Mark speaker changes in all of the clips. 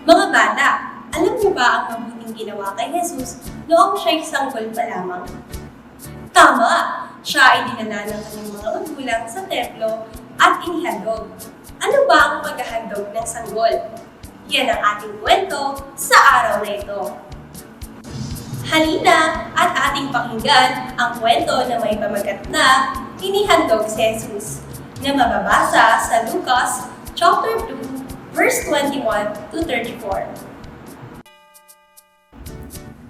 Speaker 1: Mga bata, alam niyo ba ang mabuting ginawa kay Jesus noong siya'y sanggol pa lamang? Tama! Siya ay dinala ng kanyang mga magulang sa templo at inihandog. Ano ba ang paghahandog ng sanggol? Yan ang ating kwento sa araw na ito. Halina at ating pakinggan ang kwento na may pamagat na inihandog si Jesus na mababasa sa Lucas chapter 2 verse 21 to 34.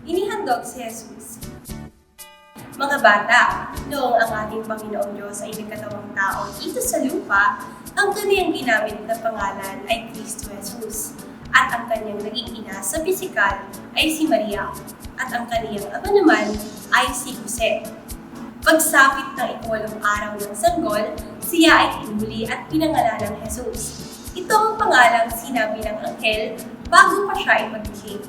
Speaker 1: Inihandog si Jesus. Mga bata, noong ang ating Panginoong Diyos ay nagkatawang tao dito sa lupa, ang kanyang ginamit na pangalan ay Kristo Jesus. At ang kanyang naging ina sa pisikal ay si Maria. At ang kanyang ama naman ay si Jose. Pagsapit ng ikalawang araw ng sanggol, siya ay tinuli at pinangalan ng Jesus. Ito ang pangalang sinabi ng anghel bago pa siya ay maghihing.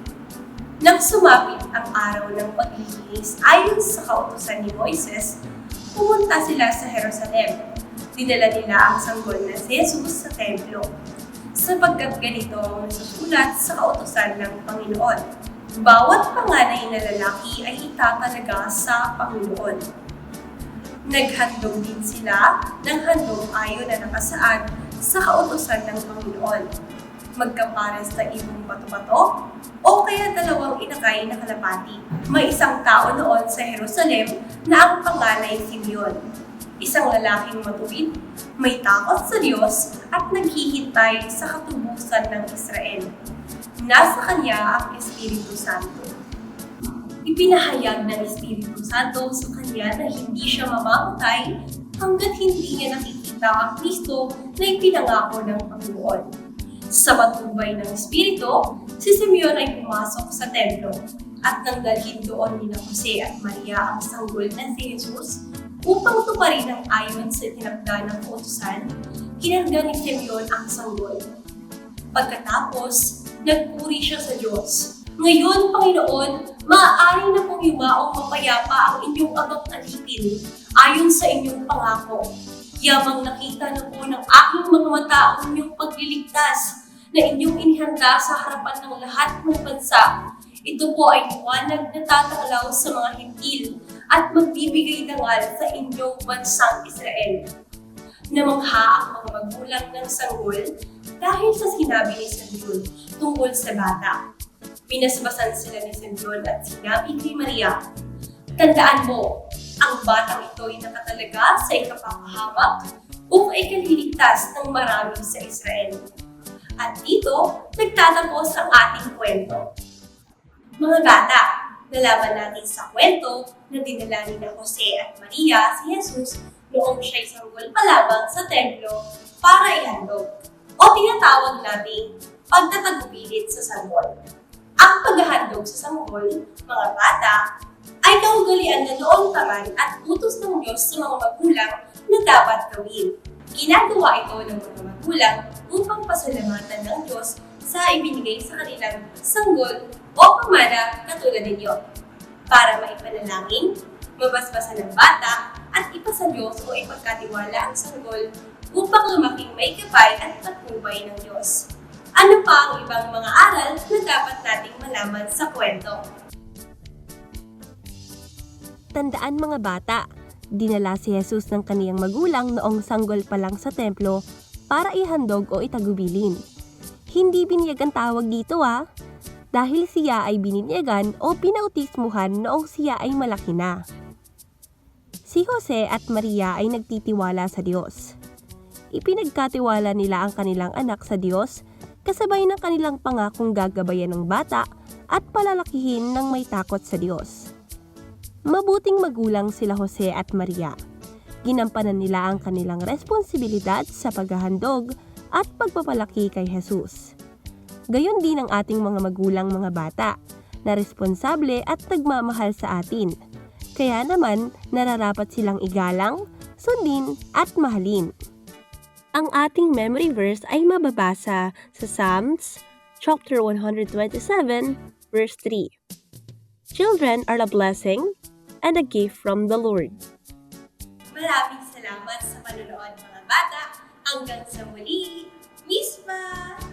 Speaker 1: Nang sumapit ang araw ng paglilinis ayon sa kautusan ni Moises, pumunta sila sa Jerusalem. Dinala nila ang sanggol na si Jesus sa templo. Sapagkat ganito ang nasusulat sa kautusan ng Panginoon. Bawat panganay na lalaki ay itatalaga sa Panginoon. Naghandog din sila ng handog ayon na nakasaad sa kautusan ng Panginoon. Magkapares na ibong bato-bato o kaya dalawang inakay na kalapati. May isang tao noon sa Jerusalem na ang panganay Simeon. Isang lalaking matuwid, may takot sa Diyos at naghihintay sa katubusan ng Israel. Nasa kanya ang Espiritu Santo. Ipinahayag ng Espiritu Santo sa kanya na hindi siya mamamatay hanggat hindi niya nakikita ang Kristo na ipinangako ng Panginoon. Sa matubay ng Espiritu, si Simeon ay pumasok sa templo at nang dalhin doon ni Jose at Maria ang sanggol na si Jesus upang tuparin ang ayon sa tinakda ng kautusan, kinarga ni Simeon ang sanggol. Pagkatapos, nagpuri siya sa Diyos. Ngayon, Panginoon, maaari na yumaong mapayapa ang inyong abang alipin ayon sa inyong pangako. Yamang nakita na po ng aking mga mata ang inyong pagliligtas na inyong inihanda sa harapan ng lahat ng bansa. Ito po ay liwanag na tatanglaw sa mga hintil at magbibigay dangal sa inyong bansang Israel. Namangha ang mga magulang ng sanggol dahil sa sinabi ni Simeon tungkol sa bata. Pinasbasan sila ni Simeon at sinabi kay Maria, Tandaan mo, ang batang ito ay nakatalaga sa ikapapahamak upang ikaliligtas ng marami sa Israel. At dito, nagtatapos ang ating kwento. Mga bata, nalaman natin sa kwento na dinala ni na Jose at Maria si Jesus noong siya'y sanggol pa lamang sa templo para ihandog o tinatawag nating pagtatagupilit sa sanggol. Ang paghahandog sa sanggol, mga bata, ay kaugalian na noon taman at utos ng Diyos sa mga magulang na dapat gawin. Ginagawa ito ng mga magulang upang pasalamatan ng Diyos sa ibinigay sa kanilang sanggol o pamana katulad ninyo para maipanalangin, mabasbasan ng bata, at ipasa Diyos o ipagkatiwala ang sanggol upang lumaking may kapay at patnubay ng Diyos. Ano pa ang ibang mga aral na dapat nating malaman sa kwento?
Speaker 2: Tandaan mga bata, dinala si Jesus ng kaniyang magulang noong sanggol pa lang sa templo para ihandog o itagubilin. Hindi biniyag ang tawag dito ah, dahil siya ay bininyagan o pinautismuhan noong siya ay malaki na. Si Jose at Maria ay nagtitiwala sa Diyos. Ipinagkatiwala nila ang kanilang anak sa Diyos kasabay ng kanilang pangakong gagabayan ng bata at palalakihin ng may takot sa Diyos. Mabuting magulang sila Jose at Maria. Ginampanan nila ang kanilang responsibilidad sa paghahandog at pagpapalaki kay Jesus. Gayon din ang ating mga magulang mga bata na responsable at nagmamahal sa atin. Kaya naman, nararapat silang igalang, sundin at mahalin. Ang ating memory verse ay mababasa sa Psalms chapter 127 verse 3. Children are a blessing and a gift from the Lord.
Speaker 1: Maraming salamat sa panonood mga bata. Hanggang sa muli, Miss Ma!